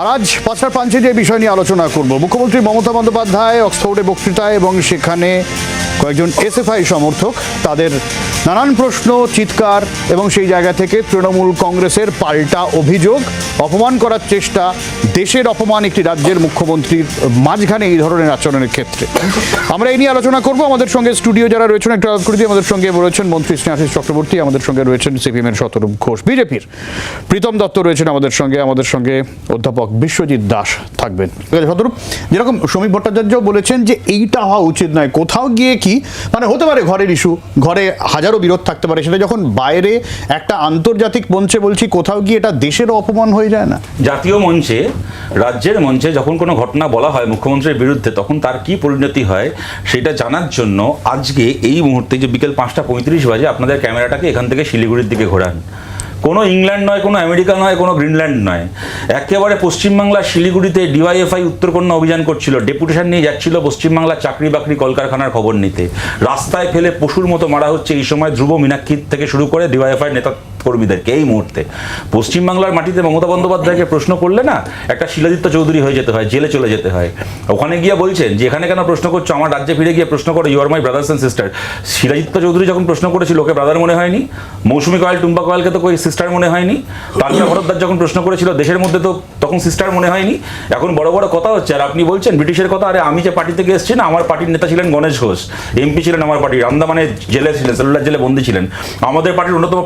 আর আজ পাচার পাঞ্চে যে বিষয় নিয়ে আলোচনা করব, মুখ্যমন্ত্রী মমতা বন্দ্যোপাধ্যায় অক্সফোর্ডে বক্তৃতায় এবং সেখানে কয়েকজন এসএফআই সমর্থক, তাদের নানান প্রশ্ন, চিৎকার এবং সেই জায়গা থেকে তৃণমূল কংগ্রেসের পাল্টা অভিযোগ। অপমান করার চেষ্টা, দেশের অপমান একটি রাজ্যের মুখ্যমন্ত্রীর মাঝখানে এই ধরনের আচরণের ক্ষেত্রে। আমরা এই নিয়ে আলোচনা করব। আমাদের সঙ্গে স্টুডিও যারা রয়েছেন, একটু করে দিই আমাদের সঙ্গে রয়েছেন মন্ত্রী স্নেহাশিস চক্রবর্তী, আমাদের সঙ্গে রয়েছেন সিপিএমের শতরূপ ঘোষ। বিজেপির প্রীতম দত্ত রয়েছেন আমাদের সঙ্গে। আমাদের সঙ্গে অধ্যাপক বিশ্বজিৎ দাস থাকবেন। ঠিক আছে, শতরূপ। যেরকম সমীপ ভট্টাচার্য বলেছেন যে এইটা হওয়া উচিত নয়। কোথাও গিয়ে কি মানে হতে পারে ঘরের ইস্যু ঘরে হাজারো বিরোধ থাকতে পারে। সেটা যখন বাইরে একটা আন্তর্জাতিক মঞ্চে বলছি, কোথাও গিয়ে এটা দেশেরও অপমান হয়ে যায় না? জাতীয় মঞ্চে, রাজ্যের মঞ্চে যখন কোনো ঘটনা বলা হয় মুখ্যমন্ত্রীর বিরুদ্ধে, তখন তার কি পরিণতি হয় সেটা জানার জন্য আজকে এই মুহূর্তে যে বিকেল পাঁচটা পঁয়ত্রিশ বাজে আপনাদের ক্যামেরাটাকে এখান থেকে শিলিগুড়ির দিকে ঘোরান। কোনো ইংল্যান্ড নয়, কোনো আমেরিকা নয়, কোনো গ্রিনল্যান্ড নয়। একেবারে পশ্চিমবাংলার শিলিগুড়িতে ডিওয়াইএফআই উত্তরকন্যা অভিযান করছিল। ডেপুটেশন নিয়ে যাচ্ছিল পশ্চিমবাংলার চাকরি বাকরি কলকারখানার খবর নিতে। রাস্তায় ফেলে পশুর মতো মারা হচ্ছে এই সময় ধ্রুব মীনাক্ষী থেকে শুরু করে ডিওয়াইএফআই নেতা কর্মীদেরকে এই মুহূর্তে। পশ্চিমবাংলার মাটিতে মমতা বন্দ্যোপাধ্যায়কে প্রশ্ন করলে না, একটা শিলাদিত্য চৌধুরী হয়ে যেতে হয়, জেলে চলে যেতে হয়। ওখানে গিয়ে বলছেন যে, এখানে কেন প্রশ্ন করছ? আমার রাজ্যে ফিরে গিয়ে প্রশ্ন করো you are my brothers and sister Shiladitya Chowdhury যখন প্রশ্ন করেছিল, ওকে ব্রাদার মনে হয়নি? মৌসুমী কয়াল টুম্পা কয়ালকে তো কই সিস্টার মনে হয়নি? তানিয়া ভরদ্দার যখন প্রশ্ন করেছিল, দেশের মধ্যে তো তখন সিস্টার মনে হয়নি? এখন বড় বড় কথা হচ্ছে, আর আপনি বলছেন ব্রিটিশের কথা, আরে আমি যে পার্টি থেকে এসেছি না, আমার পার্টির নেতা ছিলেন গণেশ ঘোষ। এমপি ছিলেন আমার পার্টির আন্দামানে জেলে ছিলেন, সেলুলার জেলে বন্দী ছিলেন। আমাদের পার্টির অন্যতম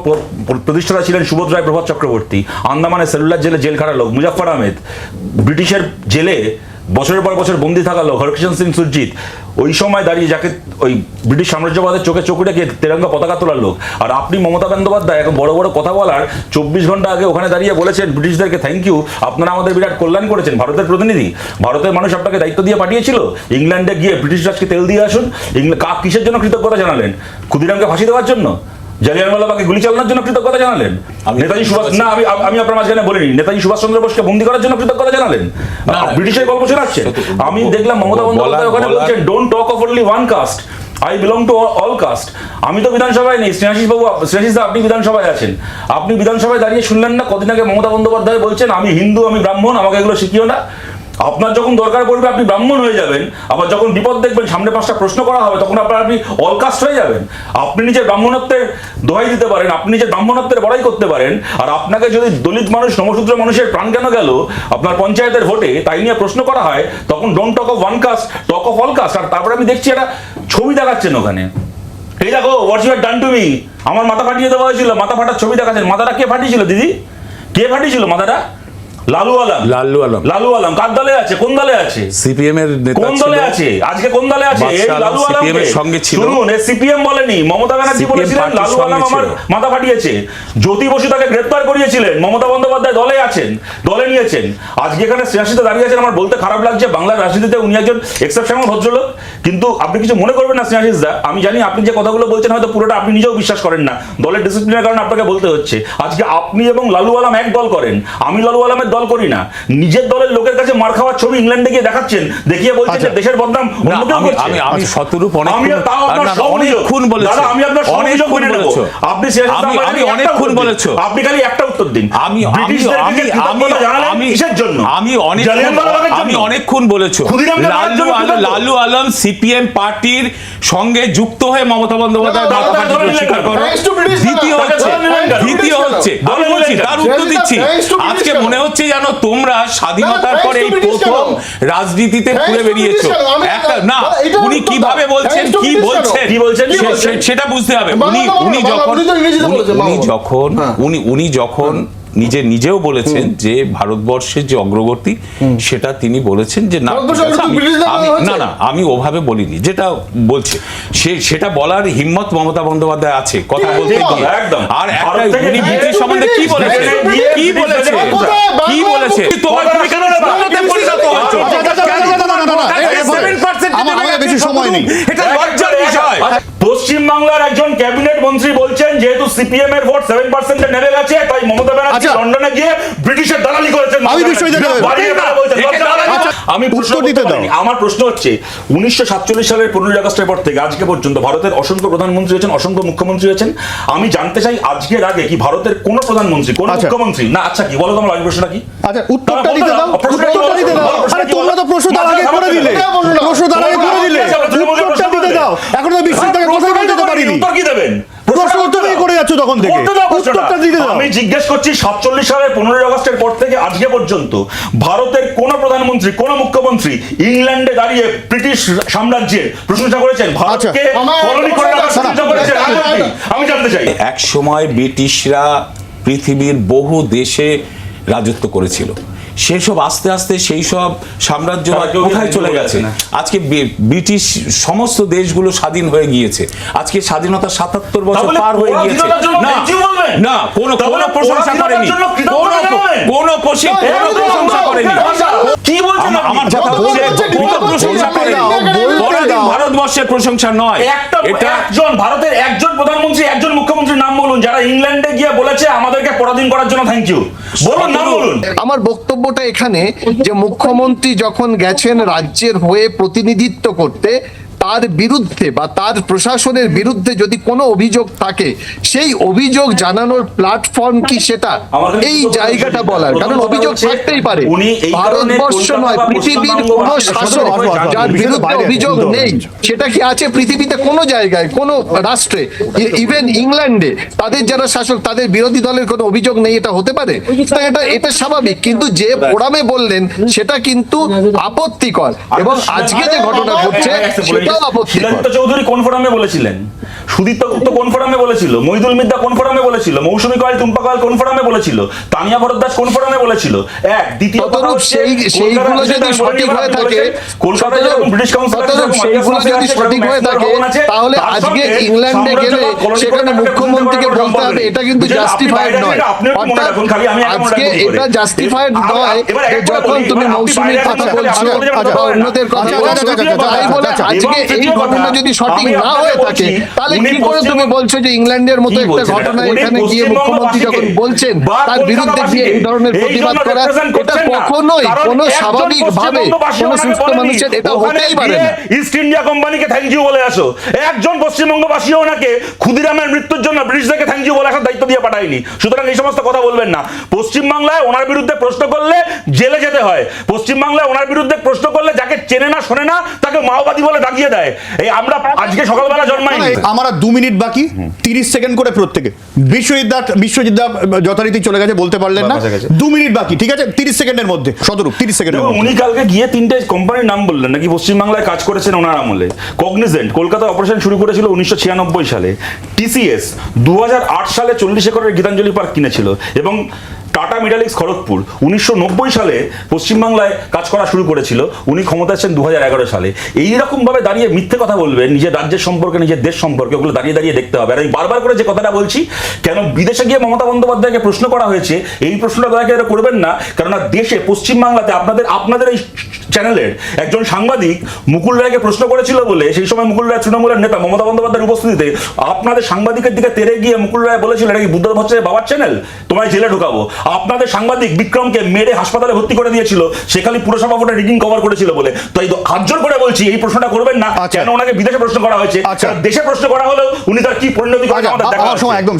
প্রতিষ্ঠাতা ছিলেন সুবোধ রায় প্রভাত চক্রবর্তী আন্দামানে সেলুলার জেলে জেল খাটা লোক মুজাফর আহমেদ, ব্রিটিশের জেলে বছরের পর বছর বন্দি থাকা লোক হরকিষণ সিং সুরজিৎ, ওই সময় দাঁড়িয়ে যাকে ওই ব্রিটিশ সাম্রাজ্যবাদের চোখে চোখ রেখে তেরঙ্গা পতাকা তোলার লোক। আর আপনি মমতা বন্দ্যোপাধ্যায় এখন বড় বড় কথা বলার চব্বিশ ঘণ্টা আগে ওখানে দাঁড়িয়ে বলেছেন ব্রিটিশদেরকে থ্যাংক ইউ আপনারা আমাদের বিরাট কল্যাণ করেছেন, ভারতের প্রতিনিধি। ভারতের মানুষ আপনাকে দায়িত্ব দিয়ে পাঠিয়েছিল, ইংল্যান্ডে গিয়ে ব্রিটিশ রাজকে তেল দিয়ে আসুন ইংল্যান্ড কিসের জন্য কৃতজ্ঞতা জানালেন? ক্ষুদিরামকে ফাঁসি দেওয়ার জন্য? জালিয়ানওয়ালাবাগে গুলি চালানোর জন্য কৃতজ্ঞতা জানালেন? নেতাজি সুভাষ না আমি আমি আপনার মাঝখানে বলিনি। নেতাজি সুভাষচন্দ্র বোসকে বন্দি করার জন্য কৃতজ্ঞতা জানালেন। ব্রিটিশের গল্প শোনাচ্ছেন আমি দেখলাম মমতা বন্দ্যোপাধ্যায় ওখানে বলছেন don't talk of only one caste I belong to all caste আমি তো বিধানসভায় নেই। স্নেহাশিস বাবু স্নেহাশিস আপনি বিধানসভায় আছেন। আপনি বিধানসভায় দাঁড়িয়ে শুনলেন না? কদিন আগে মমতা বন্দ্যোপাধ্যায় বলছেন আমি হিন্দু আমি ব্রাহ্মণ আমাকে এগুলো শিখিও না। আপনার যখন দরকার পড়বে, আপনি ব্রাহ্মণ হয়ে যাবেন। আবার যখন বিপদ দেখবেন, সামনে পাঁচটা প্রশ্ন করা হবে, তখন আপনার আপনি অলকাস্ট হয়ে যাবেন। আপনি নিজের ব্রাহ্মণত্বের দোহাই দিতে পারেন, আপনি নিজের ব্রাহ্মণত্বের বড়াই করতে পারেন, আর আপনাকে যদি দলিত মানুষ নমশূদ্র মানুষের প্রাণ কেন গেল? আপনার পঞ্চায়েতের ভোটে তাই নিয়ে প্রশ্ন করা হয়, তখন don't talk of one caste talk of all caste আর তারপরে আমি দেখছি একটা ছবি দেখাচ্ছেন ওখানে। এই দেখো what's your done to me আমার মাথা ফাটিয়ে দেওয়া হয়েছিল, মাথা ফাটার ছবি দেখাচ্ছেন। মাথাটা কে ফাটিয়েছিল, দিদি? কে ফাটিয়েছিল মাথাটা? লালু আলম। লাল্লু আলম। লালু আলম কার দলে আছে? কোন দলে আছে? সিপিএম এর নেতা কোন দলে আছে? আজকে কোন দলে আছে? এই লালু আলম CPM এর সঙ্গে ছিল। শুনুন এ সিপিএম বলেনি মমতা ব্যানার্জি বলেছিলেন লালু আলম আমার মাথা ফাটিয়েছে। জ্যোতি বসু তাকে গ্রেফতার করিয়েছিলেন মমতা বন্দ্যোপাধ্যায় দলে আছেন দলে নিয়েছেন। আজকে এখানে সিয়াসিতে দাঁড়িয়ে আছেন আমার বলতে খারাপ লাগছে বাংলার রাজনীতিতে উনি একজন এক্সেপশনাল ভদ্রলোক। কিন্তু আপনি কিছু মনে করবেন না স্নেহাশিস দা আমি জানি আপনি যে কথাগুলো বলছেন হয়তো পুরোটা আপনি নিজেও বিশ্বাস করেন না। দলের ডিসিপ্লিনের কারণে আপনাকে বলতে হচ্ছে। আজকে আপনি এবং লালু আলম এক দল করেন। আমি লালু আলমের দল করি না নিজের দলের লোকের কাছে মার খাওয়ার ছবি ইংল্যান্ডে গিয়ে দেখাচ্ছেন দেখিয়ে বলছেন যে আচ্ছা। দেশের বদনাম অন্য কেউ আমি করছে। আমি আমি শতরূপ আমি তাও আপনার সব। অনেকক্ষণ বলেছ দাদা, আমি আপনার সব অভিযোগ অনেকক্ষণ মেনে নেব। আপনি আমি অনেক খুন। বলেছ আপনি খালি একটা উত্তর দিন আমি আমি জন্য অনেক আমি অনেকক্ষণ বলেছ মারার আলম সিপিএম পার্টির সঙ্গে যুক্ত হয়ে মমতা বন্দ্যোপাধ্যায় স্বীকার করো দ্বিতীয় হচ্ছে ধরে নিলেন কেন? দ্বিতীয় হচ্ছে আমি বলছি তার উত্তর দিচ্ছি আজকে মনে হচ্ছে জানো তোমরা স্বাধীনতার পরে এই প্রথম রাজনীতিতে ঘুরে বেরিয়েছো একটা না উনি কীভাবে বলছেন কি বলছেন কি বলছেন? সেটা বুঝতে হবে উনি উনি যখন উনি ইংরেজিতে উনি- উনি যখন হ্যাঁ। যখন নিজে নিজেও বলেছেন যে ভারতবর্ষের যে অগ্রগতি সেটা তিনি বলেছেন যে না? না না আমি ওভাবে বলিনি যেটা বলছে সে সেটা বলার হিম্মত মমতা বন্দ্যোপাধ্যায় আছে কথা বলতে গিয়ে একদম। আর একটা উনি ব্রিটিশ সম্বন্ধে কি বলেছে কি বলেছে কি বলেছে তোমার তুমি কেন বাংলাতে পরিণত হয়েছো? আচ্ছা, আচ্ছা, আচ্ছা, আচ্ছা, আচ্ছা, না, না, না, ভোটারের এরপরে। 7% আমার- আমাদের বেশি সময় নেই। এটা লজ্জার বিষয় পশ্চিম বাংলার একজন ক্যাবিনেট মন্ত্রী বলছেন যেহেতু সিপিএম এর ভোট সেভেন পার্সেন্টে নেমে গেছে তাই মমতা ব্যানার্জি আচ্ছা। লন্ডনে গিয়ে ব্রিটিশের দালালি করেছেন আমি বিষয়টা? আচ্ছা, আমি প্রশ্ন দিতে দাও আমার প্রশ্ন হচ্ছে উনিশশো সাতচল্লিশ সালের পনেরোই আগস্টের পর থেকে আজকে পর্যন্ত ভারতের অসংখ্য প্রধানমন্ত্রী হয়েছেন অসংখ্য মুখ্যমন্ত্রী হয়েছেন আমি জানতে চাই আজকের আগে কি ভারতের কোন প্রধানমন্ত্রী কোন আচ্ছা। মুখ্যমন্ত্রী না আচ্ছা কি বলো তোমার আগে প্রশ্নটা কি আচ্ছা উত্তরটা দিতে দাও উত্তরটা দিতে দাও আরে তোমরা তো প্রশ্ন তার আগে করে দিলে প্রশ্ন তার আগে করে দিলে দিতে দাও। এখন তো কথাই বলতে পারিনি। উত্তর কি দেবেন? করে যাচ্ছ তখন থেকে। উত্তরটা দিতে দাও আমি জিজ্ঞেস করছি সাতচল্লিশ সালের পনেরোই আগস্টের পর থেকে আজকে পর্যন্ত ভারতের কোন প্রধানমন্ত্রী কোন মুখ্যমন্ত্রী ইংল্যান্ডে দাঁড়িয়ে ব্রিটিশ সাম্রাজ্যের প্রশংসা করেছেন? ভারতকে কলোনি করে প্রশংসা করেছেন আমি জানতে চাই। এক সময় ব্রিটিশরা পৃথিবীর বহু দেশে রাজত্ব করেছিল। সেসব আস্তে আস্তে সেই সব কেউ কোথায় চলে গেছে আজকে ব্রিটিশ সমস্ত দেশগুলো স্বাধীন হয়ে গিয়েছে আজকে স্বাধীনতা সাতাত্তর বছর পার হয়ে গিয়েছে না? না কোনো কোনো প্রশংসা করেনি কোনো? কোনো প্রশংসা করেনি কি বলছেন আমার- কথা হচ্ছে? কোনো প্রশংসা করেনি। ভারতবর্ষের প্রশংসা নয় এটা একজন ভারতের একজন প্রধানমন্ত্রী একজন বলুন, যারা ইংল্যান্ডে গিয়ে বলেছে আমাদেরকে পরাধীন করার জন্য থ্যাংক ইউ বলুন, না বলুন। আমার বক্তব্যটা এখানে যে মুখ্যমন্ত্রী যখন গেছেন রাজ্যের হয়ে প্রতিনিধিত্ব করতে তার বিরুদ্ধে বা তার প্রশাসনের বিরুদ্ধে যদি কোনো অভিযোগ থাকে সেই অভিযোগ জানানোর প্ল্যাটফর্ম কি সেটা? এই জায়গাটা বলার। কারণ অভিযোগ থাকতেই পারে। উনি এই কারণে ভারতবর্ষ নয় পৃথিবীর কোনো শাসক যার বিরুদ্ধে অভিযোগ নেই সেটা কি আছে পৃথিবীতে কোনো জায়গায় কোনো রাষ্ট্রে? ইভেন ইংল্যান্ডে তাদের যারা শাসক তাদের বিরোধী দলের কোনো অভিযোগ নেই এটা হতে পারে? এটা এটা স্বাভাবিক। কিন্তু যে ফোরামে বললেন সেটা কিন্তু আপত্তিকর। এবং আজকে যে ঘটনা ঘটছে সেটাও শিলাজিৎ চৌধুরী কোন ফোরামে বলেছিলেন? সুদীপ্ত গুপ্ত কোন ফোরামে বলেছিল? মইদুল মিদ্দা কোন ফোরামে বলেছিল? মৌসুমী কয়েল টুম্পা কয়েল কোন ফোরামে বলেছিল? তানিয়া ভরদ্দাস কোন ফোরামে বলেছিল? এক দ্বিতীয় কথা সেই সেইগুলো যদি সঠিক হয়ে থাকে কলকাতায় যেরকম ব্রিটিশ কাউন্সিল সেইগুলো যদি সঠিক হয়ে থাকে তাহলে আজকে ইংল্যান্ডে গেলে সেখানে মুখ্যমন্ত্রীকে বলতে হবে এটা কিন্তু জাস্টিফাইড নয়। আপনি মনে রাখুন, খালি আমি আজকে এটা জাস্টিফাইড নয় যখন তুমি মৌসুমীর কথা বলছো কথা। অন্যদের কথা আচ্ছা, বলছো আচ্ছা, আচ্ছা, আচ্ছা, তাই বলে আচ্ছা, আজকে এই ঘটনা যদি সঠিক না হয়ে থাকে তাহলে কি করে তুমি বলছো যে ইংল্যান্ডের মতো একটা ঘটনা এখানে গিয়ে মুখ্যমন্ত্রী যখন বলছেন তার বিরুদ্ধে গিয়ে এই ধরনের প্রতিবাদ করা এটা কখনোই কোনো স্বাভাবিক ভাবে কোনো সুস্থ মানুষের এটা হতেই পারে না। ইস্ট ইন্ডিয়া কোম্পানিকে থ্যাংক ইউ বলে আসো। একজন ওনাকে ক্ষুদিরামের মৃত্যুর জন্য ব্রিটিশদেরকে থ্যাংক ইউ বলে আসার দায়িত্ব দিয়ে পাঠায়নি। সুতরাং এই সমস্ত কথা বলবেন না। পশ্চিমবাংলায় ওনার বিরুদ্ধে প্রশ্ন করলে জেলে যেতে হয়। পশ্চিমবাংলায় ওনার বিরুদ্ধে প্রশ্ন করলে যাকে চেনে না শোনে না তাকে মাওবাদী বলে দাগিয়ে দেয়। এই আমরা আজকে সকালবেলা জন্মাইনি আমার আর দু মিনিট বাকি তিরিশ সেকেন্ড করে প্রত্যেকে। বিশ্বজিৎ দা বিশ্বজিৎ যথারীতি চলে গেছে বলতে পারলেন না। দু মিনিট বাকি ঠিক আছে? তিরিশ সেকেন্ডের মধ্যে সদরূপ তিরিশ সেকেন্ডের দেখুন, উনি কালকে গিয়ে তিনটে কোম্পানির নাম বললেন নাকি পশ্চিমবাংলায় কাজ করেছেন ওনার আমলে। কগনিজেন্ট কলকাতা অপারেশন শুরু করেছিল উনিশশো ছিয়ানব্বই সালে। টিসিএস দু হাজার আট সালে চল্লিশ একরের গীতাঞ্জলি পার্ক কিনেছিল। এবং টাটা মেটালিক্স খড়গপুর উনিশশো নব্বই সালে পশ্চিমবাংলায় কাজ করা শুরু করেছিল। উনি ক্ষমতা আছেন দু সালে। এইরকম ভাবে দাঁড়িয়ে মিথ্যে কথা বলবেন, নিজের রাজ্যের সম্পর্কে, নিজের দেশ সম্পর্কে, ওগুলো দাঁড়িয়ে দাঁড়িয়ে দেখতে হবে। আর আমি বারবার করে যে কথাটা বলছি, কেন বিদেশে গিয়ে মমতা বন্দ্যোপাধ্যায়কে প্রশ্ন করা হয়েছে, এই প্রশ্নটা দয়া করে করবেন না, কেননা দেশে, পশ্চিমবাংলাতে আপনাদের আপনাদের এই চ্যানেলের একজন সাংবাদিক মুকুল রায়কে প্রশ্ন করেছিল বলে, সেই সময় মুকুল রায় তৃণমূলের নেতা, মমতা বন্দ্যোপাধ্যায়ের উপস্থিতিতে আপনাদের সাংবাদিকের দিকে তেরে গিয়ে মুকুল রায় বলেছিল, এটা কি বুদ্ধ বাবার চ্যানেল? তোমায় জেলে ঢোকাবো। আপনাদের সাংবাদিক বিক্রমকে মেরে হাসপাতালে ভর্তি করে দিয়েছিল সেখানে পুরসভা ভোটে রিডিং কভার করেছিল বলে তো এই হাত জোর করে বলছি এই প্রশ্নটা করবেন না আচ্ছা। কেন ওনাকে বিদেশে প্রশ্ন করা হয়েছে আচ্ছা। দেশে প্রশ্ন করা হলেও উনি তার কি পরিণতি করা আচ্ছা, আমাদের দেখা একদম।